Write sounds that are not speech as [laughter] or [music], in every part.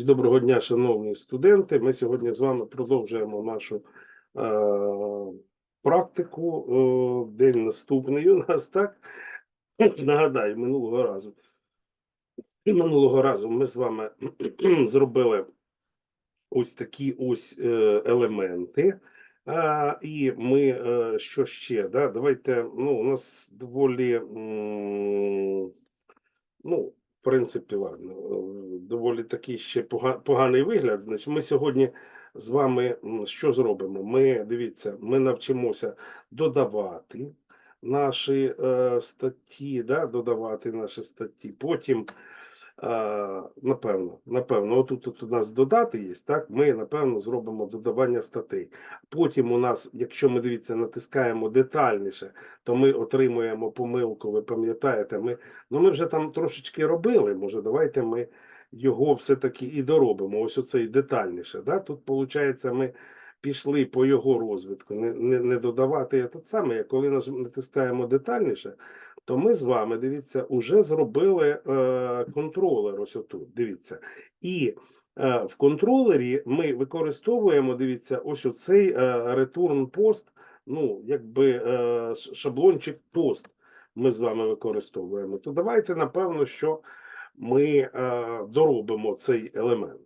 Доброго дня, шановні студенти. Ми сьогодні з вами продовжуємо нашу е, практику. Е, день наступний у нас, так? Нагадаю, минулого разу. Минулого разу ми з вами [clears throat] зробили ось такі ось е, елементи. А, і ми е, що ще? Да? Давайте, ну, у нас доволі. Ну, принципі, ладно, е, доволі такий ще пога- поганий вигляд. Значить, ми сьогодні з вами що зробимо? Ми дивіться, ми навчимося додавати наші е, статті, да, додавати наші статті. Потім, е, напевно, напевно, отут тут у нас додати є, так? Ми напевно зробимо додавання статей. Потім у нас, якщо ми дивіться, натискаємо детальніше, то ми отримуємо помилку. Ви пам'ятаєте, ми Ну, ми вже там трошечки робили. Може, давайте ми його все-таки і доробимо. Ось оцей детальніше. Да? Тут, виходить, ми пішли по його розвитку, не, не, не додавати те саме, як коли наж- натискаємо детальніше, то ми з вами, дивіться, вже зробили е, контролер. Ось отут. Дивіться. І е, в контролері ми використовуємо, дивіться, ось оцей е, return post, ну, якби е, шаблончик пост ми з вами використовуємо, то давайте, напевно, що ми е, доробимо цей елемент.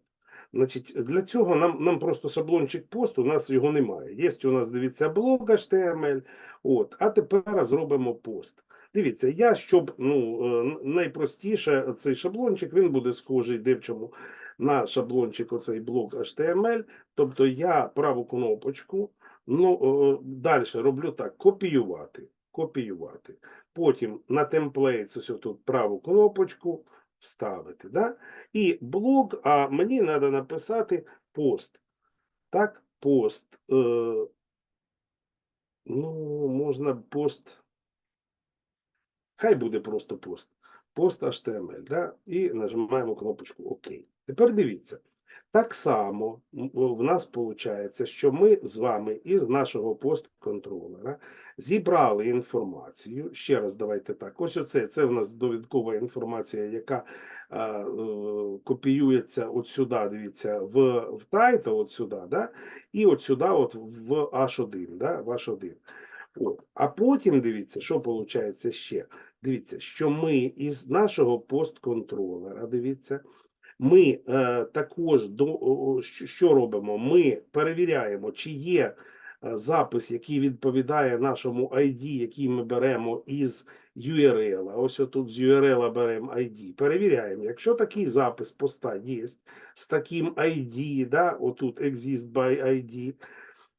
Значить, для цього нам, нам просто шаблончик пост, у нас його немає. Є у нас, дивіться, блок HTML, от, а тепер зробимо пост. Дивіться, я, щоб ну, е, найпростіше цей шаблончик, він буде схожий де на шаблончик оцей блок HTML. Тобто я праву кнопочку, ну, далі роблю так: копіювати, копіювати. Потім на темплейт ось тут праву кнопочку вставити. Да? І блог, а мені треба написати пост. Так, пост. Е, ну, можна пост. Хай буде просто пост. Пост HTML. Да? І нажимаємо кнопочку ОК. Тепер дивіться. Так само в нас виходить, що ми з вами із нашого пост-контролера зібрали інформацію. Ще раз давайте так. Ось оце це в нас довідкова інформація, яка е, е, копіюється от сюди, дивіться, в, в title, от сюди, да? і от сюди, от в H1, да? в H1. От. А потім дивіться, що виходить ще. Дивіться, що ми із нашого постконтролера, дивіться, ми е, також до що робимо? Ми перевіряємо, чи є е, запис, який відповідає нашому ID, який ми беремо із URL. Ось отут з URL беремо ID. Перевіряємо, якщо такий запис поста є з таким ID, да, отут exist by ID,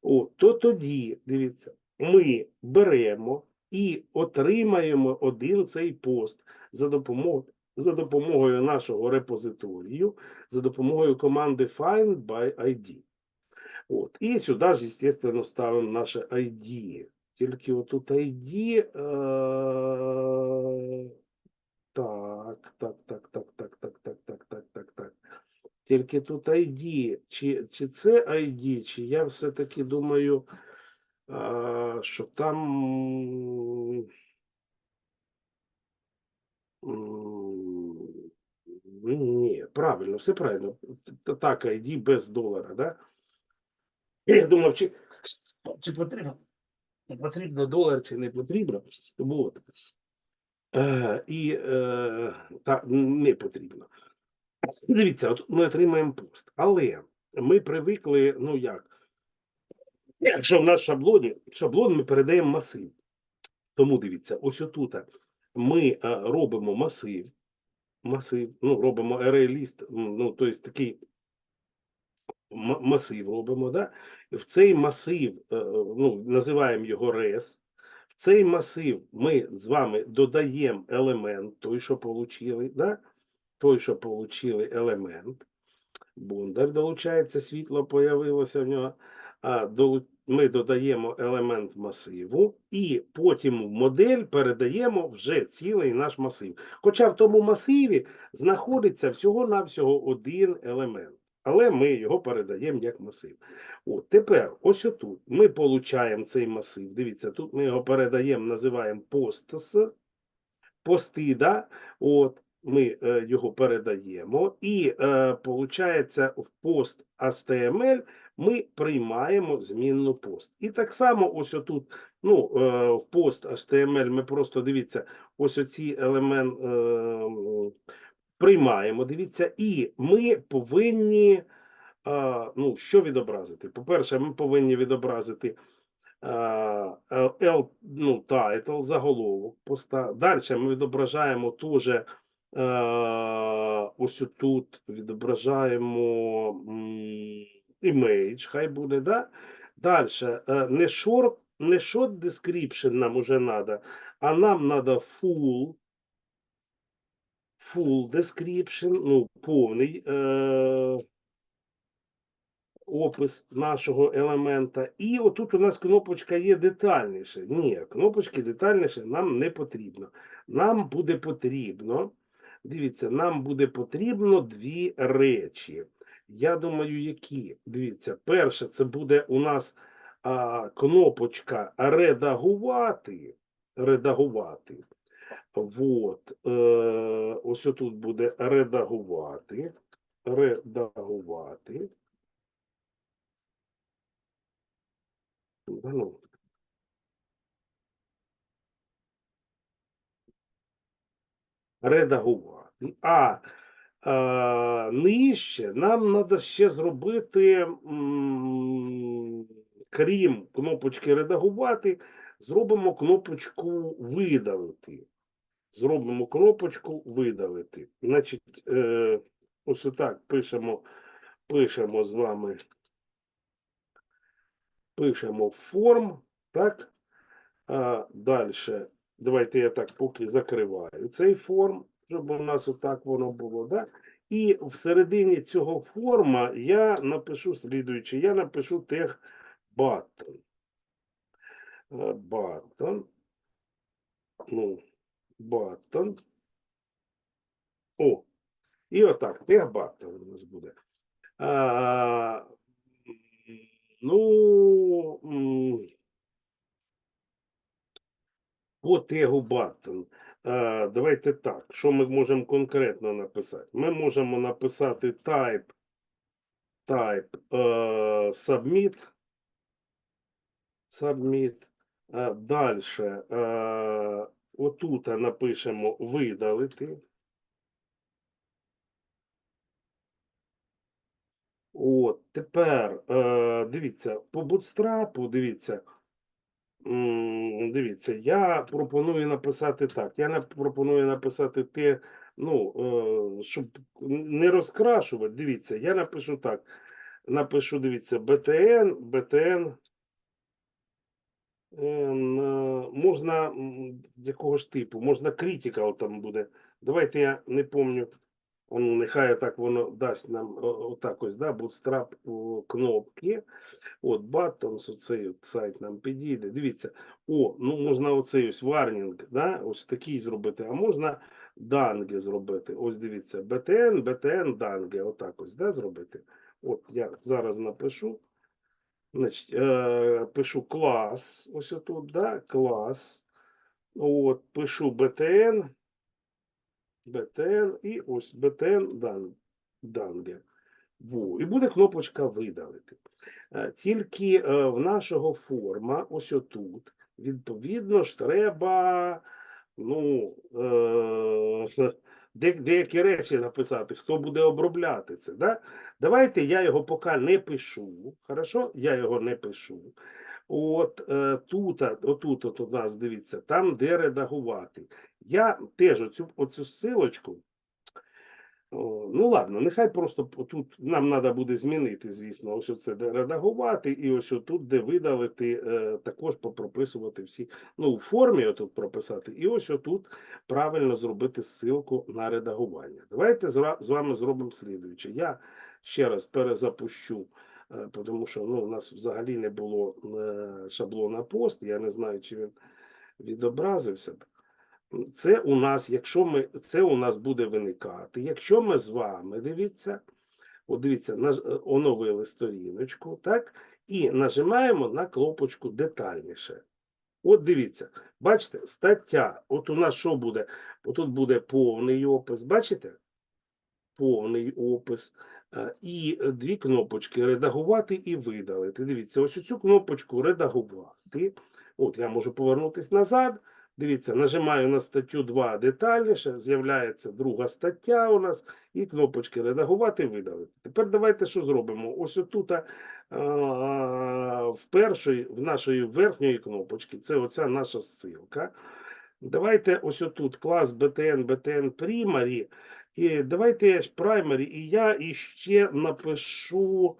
о, то тоді, дивіться, ми беремо і отримаємо один цей пост за допомогою за допомогою нашого репозиторію, за допомогою команди find by ID. От. І сюди ж, звісно, ставимо наше ID. Тільки отут ID. Е... Так, так, так, так, так, так, так, так, так, так, так. Тільки тут ID. Чи, чи це ID, чи я все-таки думаю, е... що там. М, Ні, правильно, все правильно. Так, ID без долара, да? Я думав, чи, чи потрібно, потрібно долар, чи не потрібно. Вот. Е, і е, та, не потрібно. Дивіться, от ми отримаємо пост, але ми привикли, ну як, якщо в нас шаблоні, шаблон ми передаємо масив. Тому дивіться, ось отут ми е, робимо масив, масив, ну, робимо array list, м, ну, тобто такий масив робимо, да? в цей масив, е, ну, називаємо його res, в цей масив ми з вами додаємо елемент, той, що получили, да? той, що получили елемент, бундар долучається, світло появилося в нього, а долу- ми додаємо елемент масиву, і потім в модель передаємо вже цілий наш масив. Хоча в тому масиві знаходиться всього-навсього один елемент, але ми його передаємо як масив. От тепер, ось отут ми получаємо цей масив. Дивіться, тут ми його передаємо, називаємо постс, пости, да? От. ми е, його передаємо, і е, получається в пост HTML ми приймаємо змінну пост. І так само, ось отут, ну, е, в пост HTML ми просто дивіться, ось оці елемент е, приймаємо. Дивіться, і ми повинні. Ну, що відобразити? По-перше, ми повинні відобразити е, L, ну, title, заголовок поста. Далі ми відображаємо теж е, ось тут відображаємо image, хай буде, да? Далі, не short, не short description нам уже надо, а нам надо full, full description, ну, повний. Е, опис нашого елемента. І отут у нас кнопочка є детальніше. Ні, кнопочки детальніше нам не потрібно. Нам буде потрібно, дивіться, нам буде потрібно дві речі. Я думаю, які? Дивіться, перше, це буде у нас а, кнопочка редагувати. Редагувати. Вот. Е, ось тут буде редагувати. Редагувати. Ну. Редагувати. А нижче нам треба ще зробити, крім кнопочки редагувати, зробимо кнопочку видалити. Зробимо кнопочку видалити. Значить, е, ось отак пишемо, пишемо з вами пишемо форм, так? Далі, давайте я так поки закриваю цей форм, щоб у нас отак воно було. Да? І всередині цього форма я напишу слідуючи, я напишу тег button. Button. Ну, button. О, і отак, тег button у нас буде. А, Ну, по тегу button. Е, Давайте так. Що ми можемо конкретно написати? Ми можемо написати type, type е, submit. Submit. Е, Далі. Отут напишемо видалити. От, тепер е, дивіться, по бутстрапу, дивіться. Дивіться, я пропоную написати так. Я пропоную написати те, ну, е, щоб не розкрашувати. Дивіться, я напишу так. Напишу, дивіться, BTN, BTN. е, Можна якого ж типу, можна critical там буде. Давайте я не помню. Ну, нехай так воно дасть нам отак ось, да, о, кнопки. От, buttons, оцей сайт нам підійде. Дивіться, о, ну можна оцей ось warning, да, ось такий зробити, а можна данге зробити. Ось дивіться, btn, btn, данге, отак ось, да, зробити. От я зараз напишу. Значить, е, пишу клас, ось отут, да, клас. От, пишу btn, btn і ось btn данге. І буде кнопочка видалити. Е, Тільки е, в нашого форма, ось отут, відповідно ж, треба ну, е, [laughs] деякі речі написати, хто буде обробляти це. Да? Давайте я його поки не пишу. Хорошо? Я його не пишу. От е, тут, отут от у нас, дивіться, там де редагувати. Я теж оцю, оцю ссилочку. О, ну ладно, нехай просто тут нам треба буде змінити, звісно, ось оце де редагувати, і ось тут, де видалити, е, також попрописувати всі. Ну, у формі отут прописати, і ось отут правильно зробити ссылку на редагування. Давайте з вами зробимо слідуюче. Я ще раз перезапущу, тому що ну, у нас взагалі не було е, шаблона пост. Я не знаю, чи він відобразився. Це у нас, якщо ми, це у нас буде виникати. Якщо ми з вами, дивіться, дивіться, е, оновили сторіночку, так? І нажимаємо на кнопочку детальніше. От дивіться, бачите, стаття. От у нас що буде? Отут буде повний опис, бачите? Повний опис. Е, І е, дві кнопочки редагувати і видалити. Дивіться, ось цю кнопочку редагувати. От я можу повернутися назад. Дивіться, нажимаю на статтю 2 детальніше, з'являється друга стаття у нас, і кнопочки редагувати, видалити. Тепер давайте що зробимо? Ось отут а, в першої, в нашої верхньої кнопочки, це оця наша ссылка. Давайте ось отут клас BTN, BTN Primary, давайте Primary, і я іще напишу.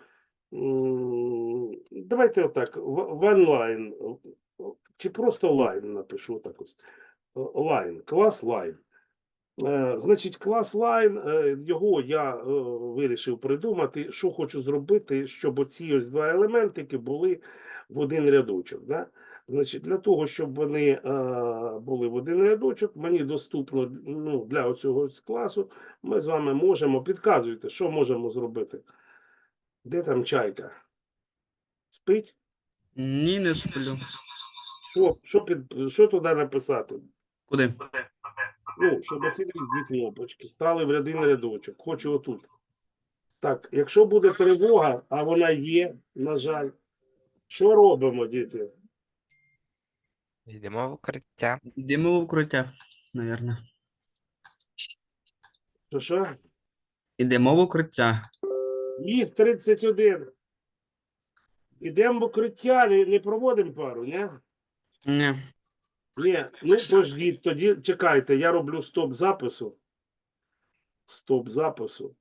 Давайте отак, в- онлайн, чи просто line напишу так ось. Е, Line, клас line. Е, Значить, клас line, е, його я вирішив придумати, що хочу зробити, щоб оці ось два елементики були в один рядочок. Да? Значить, для того, щоб вони е, були в один рядочок, мені доступно ну, для оцього класу, ми з вами можемо, підказуйте, що можемо зробити. Де там чайка? Спить? Ні, не сплю. Що, що, під, що туди написати? Куди? Ну, щоб оці дві кнопочки стали в один рядочок. Хочу отут. Так, якщо буде тривога, а вона є, на жаль, що робимо, діти? Йдемо в укриття. Йдемо в укриття, навірно. Що що? Ідемо в укриття. Їх 31. Ідемо в укриття, не, не проводимо пару, ні? Ні. Ні, ну пождіть, тоді чекайте, я роблю стоп запису. Стоп запису.